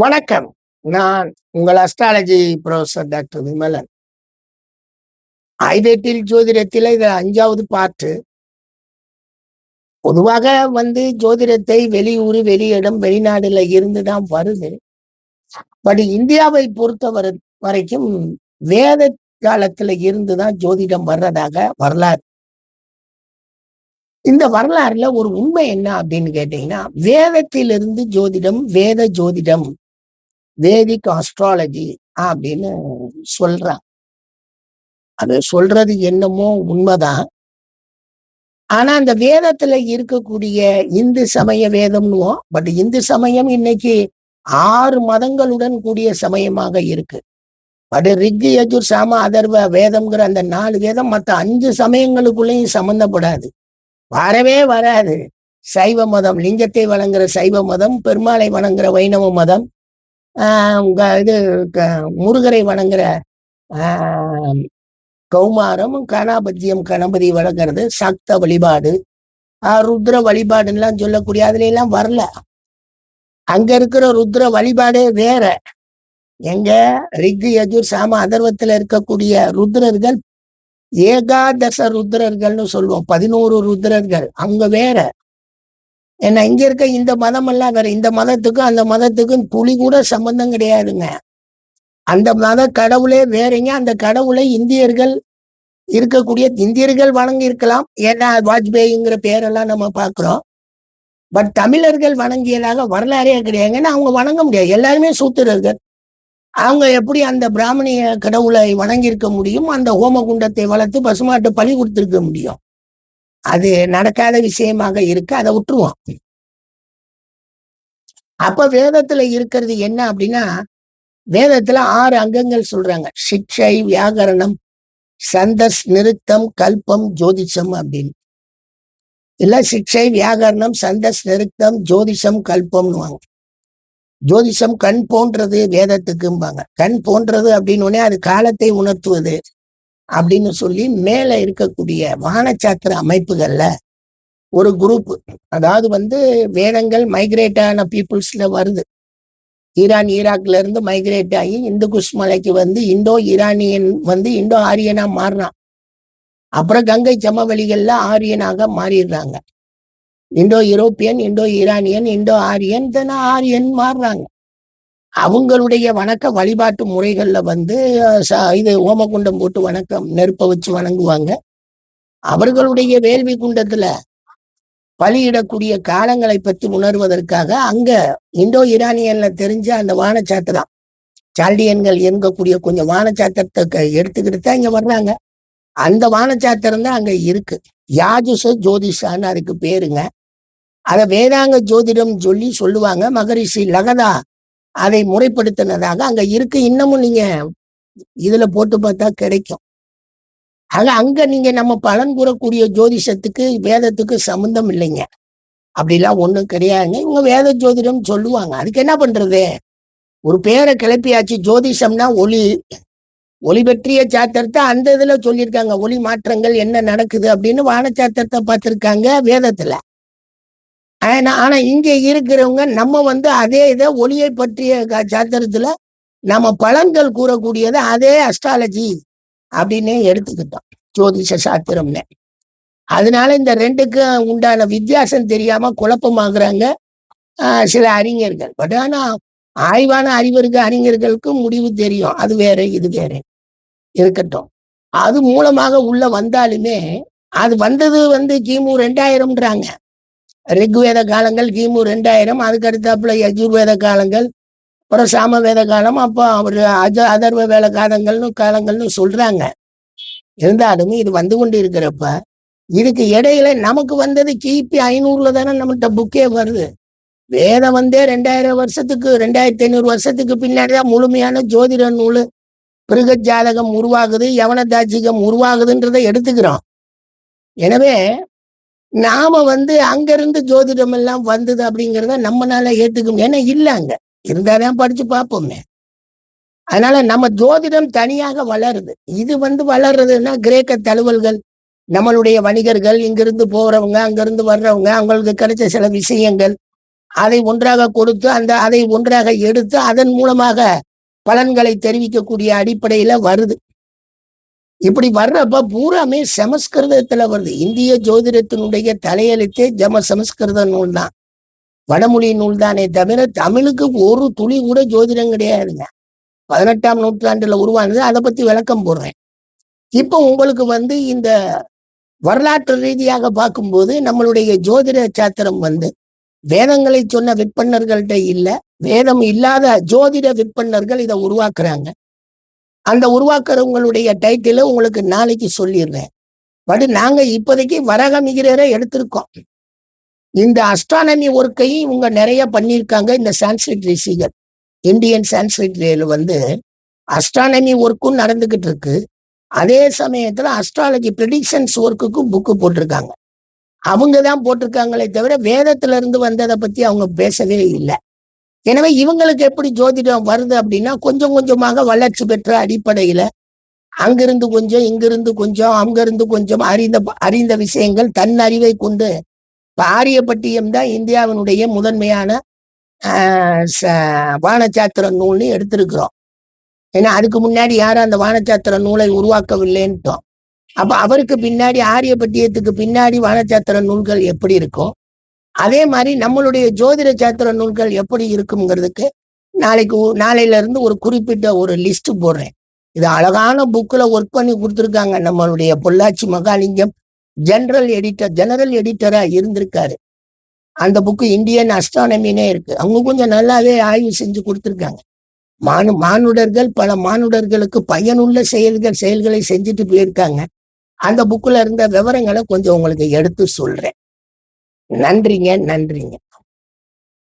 வணக்கம். நான் உங்கள் அஸ்ட்ராலஜி ப்ரொஃபசர் டாக்டர் விமலன். ஐதேட்டில் ஜோதிடத்தில் இது அஞ்சாவது பாட்டு பொதுவாக வந்து ஜோதிடத்தை வெளியூர் வெளியிடம் வெளிநாடுல இருந்து தான் வருது. பட் இந்தியாவை பொறுத்தவரை வரைக்கும் வேத காலத்துல இருந்து தான் ஜோதிடம் வர்றதாக வரலாறு. இந்த வரலாறுல ஒரு உண்மை என்ன அப்படின்னு கேட்டீங்கன்னா வேதத்திலிருந்து ஜோதிடம் வேத ஜோதிடம் வேதிக் ஆஸ்ட்ராலஜி அப்படின்னு சொல்றான். அது சொல்றது என்னமோ உண்மைதான். ஆனா அந்த வேதத்துல இருக்கக்கூடிய இந்து சமய வேதம்னுவோம். பட் இந்து சமயம் இன்னைக்கு ஆறு மதங்களுடன் கூடிய சமயமாக இருக்கு. பட் ரிக்கு யஜுர் சாம அதர்வ வேதம்ங்கிற அந்த நாலு வேதம் மற்ற அஞ்சு சமயங்களுக்குள்ளேயும் சம்பந்தப்படாது. வரவே வராது. சைவ மதம் லிங்கத்தை வணங்குற சைவ மதம் பெருமாளை வணங்குற வைணவ மதம் இது முருகரை வணங்குற கௌமாரம் கணாபத்தியம் கணபதி வழங்குறது சக்த வழிபாடு ருத்ர வழிபாடுலாம் சொல்லக்கூடிய அதுல எல்லாம் வரல. அங்க இருக்கிற ருத்ர வழிபாடே வேற. எங்க ரிக்கு யஜூர் சாம அதர்வத்துல இருக்கக்கூடிய ருத்ரர்கள் ஏகாதச ருத்ரர்கள்னு சொல்லுவோம் பதினோரு ருத்ரர்கள் அங்க வேற. ஏன்னா இங்க இருக்க இந்த மதம் எல்லாம் வேற இந்த மதத்துக்கும் அந்த மதத்துக்கும் துளி கூட சம்பந்தம் கிடையாதுங்க. அந்த மத கடவுளே வேறங்க அந்த கடவுளை இந்தியர்கள் இருக்கக்கூடிய இந்தியர்கள் வணங்கி இருக்கலாம் ஏன்னா வாஜ்பேயிங்கிற பேரெல்லாம் நம்ம பார்க்குறோம். பட் தமிழர்கள் வணங்கியதாக வரலாறே கிடையாதுங்கன்னா அவங்க வணங்க முடியாது. எல்லாருமே சூத்திரர்கள். அவங்க எப்படி அந்த பிராமணிய கடவுளை வணங்கியிருக்க முடியும்? அந்த ஹோம குண்டத்தை வளர்த்து பசுமாட்டு பழி கொடுத்துருக்க முடியும். அது நடக்காத விஷயமாக இருக்கு அதை விட்டுருவோம். அப்ப வேதத்துல இருக்கிறது என்ன அப்படின்னா வேதத்துல ஆறு அங்கங்கள் சொல்றாங்க. சிக்ஷை வியாகரணம் சந்தஸ் நிறுத்தம் கல்பம் ஜோதிஷம் அப்படின்னு. இல்ல சிக்ஷை வியாகரணம் சந்தஸ் நிறுத்தம் ஜோதிஷம் கல்பம்னுவாங்க. ஜோதிஷம் கண் போன்றது வேதத்துக்கும்பாங்க. கண் போன்றது அப்படின்னு உடனே அது காலத்தை உணர்த்துவது. அப்படின்னு சொல்லி மேல இருக்கக்கூடிய வானச்சாத்திர அமைப்புகள்ல ஒரு குரூப் அதாவது வந்து வேதங்கள் மைக்ரேட் ஆன பீப்புள்ஸ்ல வருது. ஈரான் ஈராக்ல இருந்து மைக்ரேட் ஆகி இந்து குஷ் மலைக்கு வந்து இந்தோ ஈரானியன் வந்து இந்தோ ஆரியனா மாறினான் அப்புறம் கங்கை சமவெளிகள்ல ஆரியனாக மாறிடுறாங்க. Indo European Indo Iranian Indo Aryan தென Aryan மாறுறாங்க. அவங்களுடைய வணக்க வழிபாட்டு முறைகள்ல வந்து இது ஓமகுண்டம் போட்டு வணக்கம் நெருப்ப வச்சு வணங்குவாங்க. அவர்களுடைய வேள்வி குண்டத்துல பலியிடக்கூடிய காலங்களை பற்றி உணர்வதற்காக அங்க இந்தோ ஈரானியன்ல தெரிஞ்ச அந்த வானச்சாத்திரம் சால்டியன்கள் இயங்கக்கூடிய கொஞ்சம் வானச்சாத்திரத்தை எடுத்துக்கிட்டு தான் இங்க வர்றாங்க. அந்த வானச்சாத்திரம் தான் அங்க இருக்கு. யாஜுச ஜோதிஷான்னு அதுக்கு பேருங்க. அத வேதாங்க ஜோதிடம் சொல்லி சொல்லுவாங்க. மகரிஷி லகதா அதை முறைப்படுத்தினதாக அங்க இருக்கு. இன்னமும் நீங்க இதுல போட்டு பார்த்தா கிடைக்கும். ஆக அங்க நீங்க நம்ம பலன் கூறக்கூடிய ஜோதிஷத்துக்கு வேதத்துக்கு சம்மந்தம் இல்லைங்க. அப்படிலாம் ஒண்ணும் கிடையாதுங்க. இவங்க வேத ஜோதிடம் சொல்லுவாங்க. அதுக்கு என்ன பண்றது? ஒரு பேரை கிளப்பியாச்சு. ஜோதிஷம்னா ஒளி. ஒளி பற்றிய சாத்திரத்தை அந்த இதுல சொல்லியிருக்காங்க. ஒளி மாற்றங்கள் என்ன நடக்குது அப்படின்னு வானச்சாத்திரத்தை பார்த்திருக்காங்க வேதத்துல. ஆனா இங்க இருக்கிறவங்க நம்ம வந்து அதே இதை ஒளியை பற்றிய சாத்திரத்துல நம்ம பலன்கள் கூறக்கூடியது அதே அஸ்ட்ராலஜி அப்படின்னு எடுத்துக்கிட்டோம். ஜோதிஷ சாத்திரம்னு. அதனால இந்த ரெண்டுக்கும் உண்டான வித்தியாசம் தெரியாம குழப்பமாகறாங்க சில அறிஞர்கள். பட் ஆனா ஆய்வான அறிவருக்கு அறிஞர்களுக்கு முடிவு தெரியும். அது வேற இது வேற. இருக்கட்டும். அது மூலமாக உள்ள வந்தாலுமே அது வந்தது வந்து கிமு ரெண்டாயிரம்ன்றாங்க. ரிக்வேத காலங்கள் கிமு ரெண்டாயிரம் அதுக்கு அடுத்தாப்புல யஜுர்வேத காலங்கள் அப்புறம் சாமவேத காலம் அப்போ அவர் அஜ அதர்வ வேலை காலங்கள்னு காலங்கள்னு சொல்றாங்க. இருந்தாலும் இது வந்து கொண்டு இருக்கிறப்ப இதுக்கு இடையில நமக்கு வந்தது கிபி ஐநூறுல தானே நம்மகிட்ட புக்கே வருது. வேதம் வந்தே ரெண்டாயிரம் வருஷத்துக்கு ரெண்டாயிரத்தி ஐநூறு வருஷத்துக்கு பின்னாடிதான் முழுமையான ஜோதிட நூல் பிருக ஜாதகம் உருவாகுது யவன உருவாகுதுன்றதை எடுத்துக்கிறோம். எனவே நாம வந்து அங்கிருந்து ஜோதிடம் எல்லாம் வந்தது அப்படிங்கிறத நம்மளால ஏத்துக்க ஏன்னா இல்ல அங்க. இருந்தாதான் படிச்சு பார்ப்போமே. அதனால நம்ம ஜோதிடம் தனியாக வளருது. இது வந்து வளர்றதுன்னா கிரேக்க தழுவல்கள் நம்மளுடைய வணிகர்கள் இங்கிருந்து போறவங்க அங்கிருந்து வர்றவங்க அவங்களுக்கு கிடைச்ச சில விஷயங்கள் அதை ஒன்றாக கொடுத்து அந்த அதை ஒன்றாக எடுத்து அதன் மூலமாக பலன்களை தெரிவிக்கக்கூடிய அடிப்படையில வருது. இப்படி வர்றப்ப பூராமே சமஸ்கிருதத்துல வருது. இந்திய ஜோதிடத்தினுடைய தலையெழுத்தே ஜம சமஸ்கிருத நூல் தான் வடமொழி நூல் தானே தவிர தமிழுக்கு ஒரு துளி கூட ஜோதிடம் கிடையாதுங்க. பதினெட்டாம் நூற்றாண்டுல உருவானது. அதை பத்தி விளக்கம் போடுறேன். இப்போ உங்களுக்கு வந்து இந்த வரலாற்று ரீதியாக பார்க்கும்போது நம்மளுடைய ஜோதிட சாத்திரம் வந்து வேதங்களை சொன்ன விற்பன்னர்கள்ட்ட இல்ல வேதம் இல்லாத ஜோதிட விற்பனர்கள் இதை உருவாக்குறாங்க. அந்த உருவாக்குறவங்களுடைய டைட்டில உங்களுக்கு நாளைக்கு சொல்லிடுறேன். பட் நாங்க இப்போதைக்கு வரகமிகிறரை எடுத்திருக்கோம். இந்த அஸ்ட்ரானமி ஒர்க்கையும் இவங்க நிறைய பண்ணியிருக்காங்க இந்த சான்ஸ்கிரிட் ரிஷிகள். இந்தியன் சான்ஸ்கிரிட்ல வந்து அஸ்ட்ரானமி ஒர்க்கும் நடந்துகிட்டு இருக்கு. அதே சமயத்துல அஸ்ட்ராலஜி ப்ரெடிக்ஷன்ஸ் ஒர்க்குக்கும் புக்கு போட்டிருக்காங்க. அவங்க தான் போட்டிருக்காங்களே தவிர வேதத்துல இருந்து வந்ததை பத்தி அவங்க பேசவே இல்லை. எனவே இவங்களுக்கு எப்படி ஜோதிடம் வருது அப்படின்னா கொஞ்சம் கொஞ்சமாக வளர்ச்சி பெற்ற அடிப்படையில அங்கிருந்து கொஞ்சம் இங்கிருந்து கொஞ்சம் அங்கிருந்து கொஞ்சம் அறிந்த அறிந்த விஷயங்கள் தன் அறிவை கொண்டு இப்ப ஆரியப்பட்டியம் தான் இந்தியாவினுடைய முதன்மையான வானச்சாத்திர நூல்னு எடுத்திருக்கிறோம். ஏன்னா அதுக்கு முன்னாடி யாரும் அந்த வானச்சாத்திர நூலை உருவாக்கவில்லைன்ட்டோம் அப்ப அவருக்கு பின்னாடி ஆரியப்பட்டியத்துக்கு பின்னாடி வானச்சாத்திர நூல்கள் எப்படி இருக்கும்? அதே மாதிரி நம்மளுடைய ஜோதிட சாத்திர நூல்கள் எப்படி இருக்குங்கிறதுக்கு நாளைக்கு நாளையில இருந்து ஒரு குறிப்பிட்ட ஒரு லிஸ்ட் போடுறேன். இது அழகான புக்கில் ஒர்க் பண்ணி கொடுத்துருக்காங்க. நம்மளுடைய Pollachi Mahalingam general editor general எடிட்டரா இருந்திருக்காரு. அந்த புக்கு இந்தியன் அஸ்ட்ரானமினே இருக்கு. அவங்க கொஞ்சம் நல்லாவே ஆய்வு செஞ்சு கொடுத்துருக்காங்க. மானு மானுடர்கள் பல மானுடர்களுக்கு பயனுள்ள செயல்கள் செயல்களை செஞ்சுட்டு போயிருக்காங்க. அந்த புக்கில் இருந்த விவரங்களை கொஞ்சம் உங்களுக்கு எடுத்து சொல்றேன். நன்றிங்க நன்றிங்க.